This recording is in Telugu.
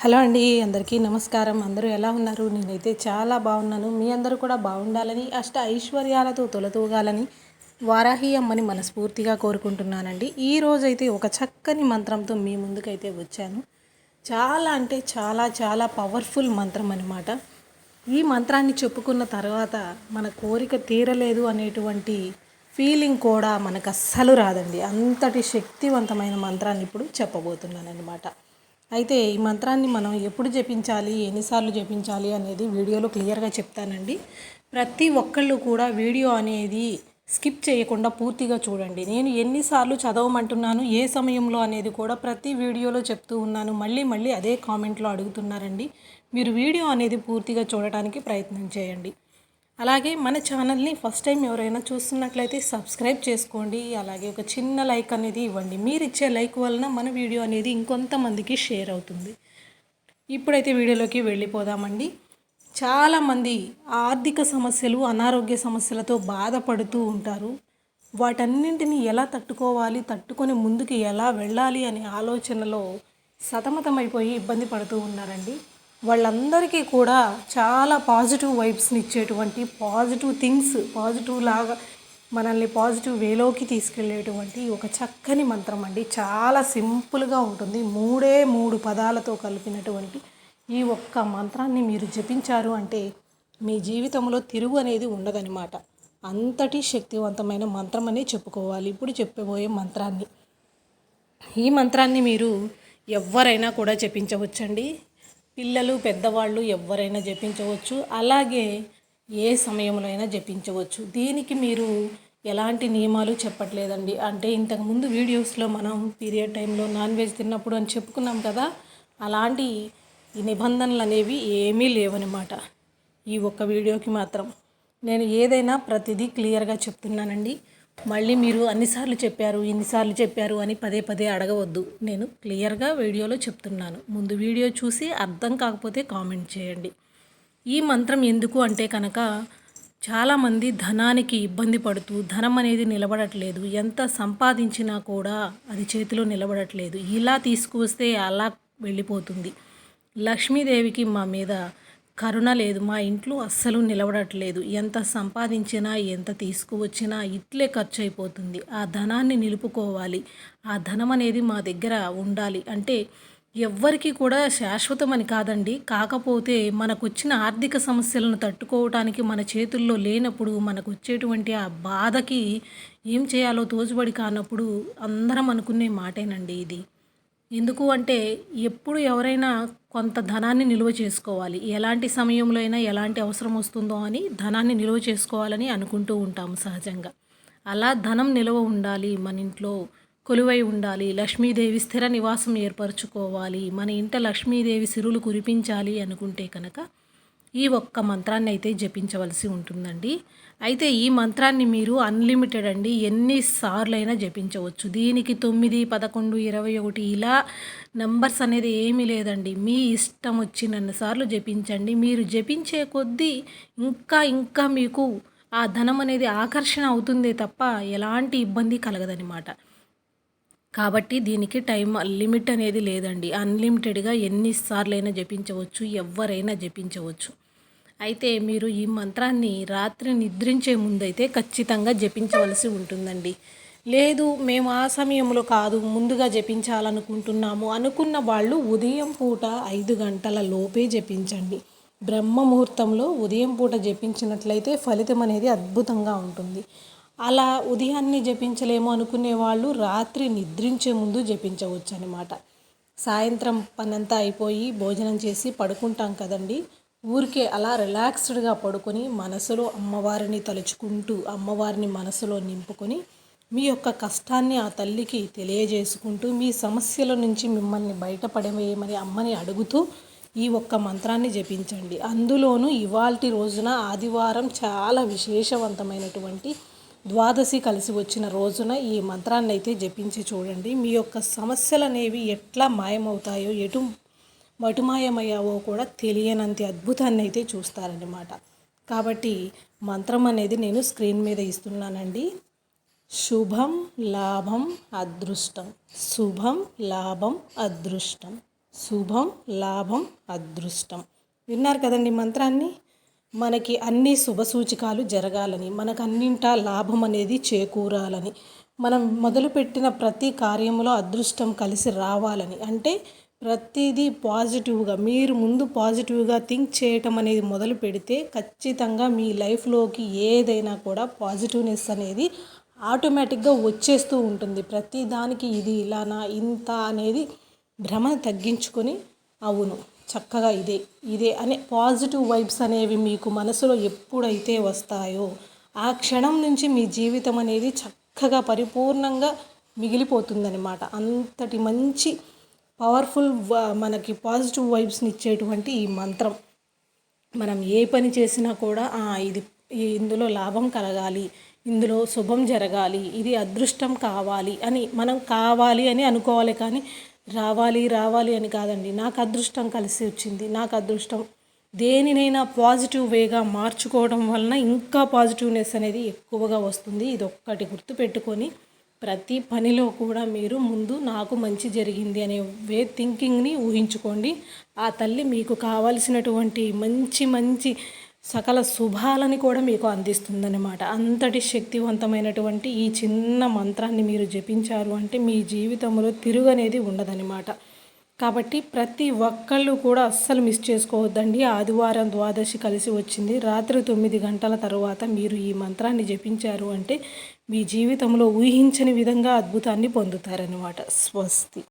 హలో అండి అందరికీ నమస్కారం. అందరూ ఎలా ఉన్నారు? నేనైతే చాలా బాగున్నాను. మీ అందరూ కూడా బాగుండాలని అష్ట ఐశ్వర్యాలతో తొలతూగాలని వారాహి అమ్మని మనస్ఫూర్తిగా కోరుకుంటున్నానండి. ఈ రోజైతే ఒక చక్కని మంత్రంతో మీ ముందుకైతే వచ్చాను. చాలా అంటే చాలా చాలా పవర్ఫుల్ మంత్రం అనమాట ఈ మంత్రాన్ని చెప్పుకున్న తర్వాత మన కోరిక తీరలేదు అనేటువంటి ఫీలింగ్ కూడా మనకు అస్సలు రాదండి. అంతటి శక్తివంతమైన మంత్రాన్ని ఇప్పుడు చెప్పబోతున్నాను అనమాట అయితే ఈ మంత్రాన్ని మనం ఎప్పుడు జపించాలి ఎన్నిసార్లు జపించాలి అనేది వీడియోలో క్లియర్గా చెప్తానండి. ప్రతి ఒక్కళ్ళు కూడా వీడియో అనేది స్కిప్ చేయకుండా పూర్తిగా చూడండి. నేను ఎన్నిసార్లు చదవమంటున్నాను ఏ సమయంలో అనేది కూడా ప్రతి వీడియోలో చెప్తూ ఉన్నాను. మళ్ళీ మళ్ళీ అదే కామెంట్లో అడుగుతున్నారండి. మీరు వీడియో అనేది పూర్తిగా చూడటానికి ప్రయత్నం చేయండి. అలాగే మన ఛానల్ని ఫస్ట్ టైం ఎవరైనా చూస్తున్నట్లయితే సబ్స్క్రైబ్ చేసుకోండి. అలాగే ఒక చిన్న లైక్ అనేది ఇవ్వండి. మీరు ఇచ్చే లైక్ వలన మన వీడియో అనేది ఇంకొంతమందికి షేర్ అవుతుంది. ఇప్పుడైతే వీడియోలోకి వెళ్ళిపోదామండి. చాలామంది ఆర్థిక సమస్యలు అనారోగ్య సమస్యలతో బాధపడుతూ ఉంటారు. వాటన్నింటిని ఎలా తట్టుకోవాలి తట్టుకొని ముందుకు ఎలా వెళ్ళాలి అనే ఆలోచనలో సతమతమైపోయి ఇబ్బంది పడుతూ ఉన్నారండి. వాళ్ళందరికీ కూడా చాలా పాజిటివ్ వైబ్స్ని ఇచ్చేటువంటి పాజిటివ్ థింగ్స్ పాజిటివ్ లాగా మనల్ని పాజిటివ్ వేలోకి తీసుకెళ్ళేటువంటి ఒక చక్కని మంత్రం అండి. చాలా సింపుల్గా ఉంటుంది. మూడే మూడు పదాలతో కలిపినటువంటి ఈ ఒక్క మంత్రాన్ని మీరు జపించారు అంటే మీ జీవితంలో తిరుగు అనేది ఉండదనమాట అంతటి శక్తివంతమైన మంత్రం అనే చెప్పుకోవాలి. ఇప్పుడు చెప్పబోయే మంత్రాన్ని. ఈ మంత్రాన్ని మీరు ఎవరైనా కూడా జపించవచ్చండి. పిల్లలు పెద్దవాళ్ళు ఎవరైనా జపించవచ్చు. అలాగే ఏ సమయంలో అయినా జపించవచ్చు. దీనికి మీరు ఎలాంటి నియమాలు చెప్పట్లేదండి. అంటే ఇంతకుముందు వీడియోస్లో మనం పీరియడ్ టైంలో నాన్ వెజ్ తిన్నప్పుడు అని చెప్పుకున్నాం కదా అలాంటి నిబంధనలు అనేవి ఏమీ లేవనమాట. ఈ ఒక్క వీడియోకి మాత్రం నేను ఏదైనా ప్రతిదీ క్లియర్గా చెప్తున్నానండి. మళ్ళీ మీరు అన్నిసార్లు చెప్పారు ఇన్నిసార్లు చెప్పారు అని పదే పదే అడగవద్దు. నేను క్లియర్గా వీడియోలో చెప్తున్నాను. ముందు వీడియో చూసి అర్థం కాకపోతే కామెంట్ చేయండి. ఈ మంత్రం ఎందుకు అంటే కనుక చాలామంది ధనానికి ఇబ్బంది పడుతూ ధనం అనేది నిలబడట్లేదు. ఎంత సంపాదించినా కూడా అది చేతిలో నిలబడట్లేదు. ఇలా తీసుకువస్తే అలా వెళ్ళిపోతుంది. లక్ష్మీదేవికి మా మీద కరుణ లేదు మా ఇంట్లో అస్సలు నిలబడట్లేదు. ఎంత సంపాదించినా ఎంత తీసుకువచ్చినా ఇట్లే ఖర్చు అయిపోతుంది ఆ ధనాన్ని నిలుపుకోవాలి. ఆ ధనం అనేది మా దగ్గర ఉండాలి. అంటే ఎవ్వరికి కూడా శాశ్వతమని కాదండి. కాకపోతే మనకు వచ్చిన ఆర్థిక సమస్యలను తట్టుకోవటానికి మన చేతుల్లో లేనప్పుడు మనకు వచ్చేటువంటి ఆ బాధకి ఏం చేయాలో తోచుబడి కానప్పుడు అందరం అనుకునే మాటేనండి ఇది. ఎందుకు అంటే ఎప్పుడు ఎవరైనా కొంత ధనాన్ని నిల్వ చేసుకోవాలి. ఎలాంటి సమయంలో అయినా ఎలాంటి అవసరం వస్తుందో అని ధనాన్ని నిల్వ చేసుకోవాలని అనుకుంటూ ఉంటాము సహజంగా. అలా ధనం నిల్వ ఉండాలి మన ఇంట్లో కొలువై ఉండాలి లక్ష్మీదేవి స్థిర నివాసం ఏర్పరచుకోవాలి మన ఇంట లక్ష్మీదేవి సిరులు కురిపించాలి అనుకుంటే కనుక ఈ ఒక్క మంత్రాన్ని అయితే జపించవలసి ఉంటుందండి. అయితే ఈ మంత్రాన్ని మీరు అన్లిమిటెడ్ అండి ఎన్నిసార్లైనా జపించవచ్చు. దీనికి తొమ్మిది పదకొండు ఇరవై ఒకటి ఇలా నంబర్స్ అనేది ఏమీ లేదండి. మీ ఇష్టం వచ్చినన్నిసార్లు జపించండి. మీరు జపించే కొద్దీ ఇంకా ఇంకా మీకు ఆ ధనం అనేది ఆకర్షణ అవుతుందే తప్ప ఎలాంటి ఇబ్బంది కలగదనమాట కాబట్టి దీనికి టైం లిమిట్ అనేది లేదండి. అన్లిమిటెడ్గా ఎన్నిసార్లైనా జపించవచ్చు ఎవరైనా జపించవచ్చు. అయితే మీరు ఈ మంత్రాన్ని రాత్రి నిద్రించే ముందైతే ఖచ్చితంగా జపించవలసి ఉంటుందండి. లేదు మేము ఆ సమయంలో కాదు ముందుగా జపించాలనుకుంటున్నాము అనుకున్న వాళ్ళు ఉదయం పూట ఐదు గంటల లోపే జపించండి. బ్రహ్మ ముహూర్తంలో ఉదయం పూట జపించినట్లయితే ఫలితం అనేది అద్భుతంగా ఉంటుంది. అలా ఉదయాన్నే జపించలేము అనుకునే వాళ్ళు రాత్రి నిద్రించే ముందు జపించవచ్చు అనమాట సాయంత్రం పనంతా అయిపోయి భోజనం చేసి పడుకుంటాం కదండి. ఊరికే అలా రిలాక్స్డ్గా పడుకొని మనసులో అమ్మవారిని తలుచుకుంటూ అమ్మవారిని మనసులో నింపుకొని మీ యొక్క కష్టాన్ని ఆ తల్లికి తెలియజేసుకుంటూ మీ సమస్యల నుంచి మిమ్మల్ని బయటపడవేయమని అమ్మని అడుగుతూ ఈ ఒక్క మంత్రాన్ని జపించండి. అందులోనూ ఇవాల్టి రోజున ఆదివారం చాలా విశేషవంతమైనటువంటి ద్వాదశి కలిసి వచ్చిన రోజున ఈ మంత్రాన్ని అయితే జపించి చూడండి. మీ యొక్క సమస్యలు అనేవి ఎట్లా మాయమవుతాయో ఎటు మటుమాయమయ్యావో కూడా తెలియనంత అద్భుతాన్ని అయితే చూస్తారన్నమాట. కాబట్టి మంత్రం అనేది నేను స్క్రీన్ మీద ఇస్తున్నానండి. శుభం లాభం అదృష్టం. శుభం లాభం అదృష్టం. శుభం లాభం అదృష్టం. విన్నారు కదండి మంత్రాన్ని? మనకి అన్ని శుభ సూచికాలు జరగాలని మనకు అన్నింటా లాభం అనేది చేకూరాలని మనం మొదలుపెట్టిన ప్రతి కార్యంలో అదృష్టం కలిసి రావాలని. అంటే ప్రతిదీ పాజిటివ్గా మీరు ముందు పాజిటివ్గా థింక్ చేయటం అనేది మొదలు పెడితే ఖచ్చితంగా మీ లైఫ్లోకి ఏదైనా కూడా పాజిటివ్నెస్ అనేది ఆటోమేటిక్గా వచ్చేస్తూ ఉంటుంది. ప్రతి దానికి ఇది ఇలానా ఇంత అనేది భ్రమను తగ్గించుకొని అవును. చక్కగా ఇదే ఇదే అనే పాజిటివ్ వైబ్స్ అనేవి మీకు మనసులో ఎప్పుడైతే వస్తాయో ఆ క్షణం నుంచి మీ జీవితం అనేది చక్కగా పరిపూర్ణంగా మిగిలిపోతుందనమాట అంతటి మంచి పవర్ఫుల్ మనకి పాజిటివ్ వైబ్స్ని ఇచ్చేటువంటి ఈ మంత్రం. మనం ఏ పని చేసినా కూడా ఇది ఇందులో లాభం కలగాలి ఇందులో శుభం జరగాలి ఇది అదృష్టం కావాలి అని మనం కావాలి అని అనుకోవాలి కానీ రావాలి రావాలి అని కాదండి. నాకు అదృష్టం కలిసి వచ్చింది. నాకు అదృష్టం దేనినైనా పాజిటివ్ వేగా మార్చుకోవడం వలన ఇంకా పాజిటివ్నెస్ అనేది ఎక్కువగా వస్తుంది. ఇది ఒక్కటి గుర్తుపెట్టుకొని ప్రతి పనిలో కూడా మీరు ముందు నాకు మంచి జరిగింది అనే వే థింకింగ్ని ఊహించుకోండి. ఆ తల్లి మీకు కావలసినటువంటి మంచి మంచి సకల శుభాలని కూడా మీకు అందిస్తుందన్నమాట. అంతటి శక్తివంతమైనటువంటి ఈ చిన్న మంత్రాన్ని మీరు జపించారు అంటే మీ జీవితంలో తిరుగు అనేది ఉండదన్నమాట. కాబట్టి ప్రతి ఒక్కళ్ళు కూడా అస్సలు మిస్ చేసుకోవద్దండి. ఆదివారం ద్వాదశి కలిసి వచ్చింది. రాత్రి తొమ్మిది గంటల తర్వాత మీరు ఈ మంత్రాన్ని జపించారు అంటే మీ జీవితంలో ఊహించని విధంగా అద్భుతాన్ని పొందుతారనమాట స్వస్తి.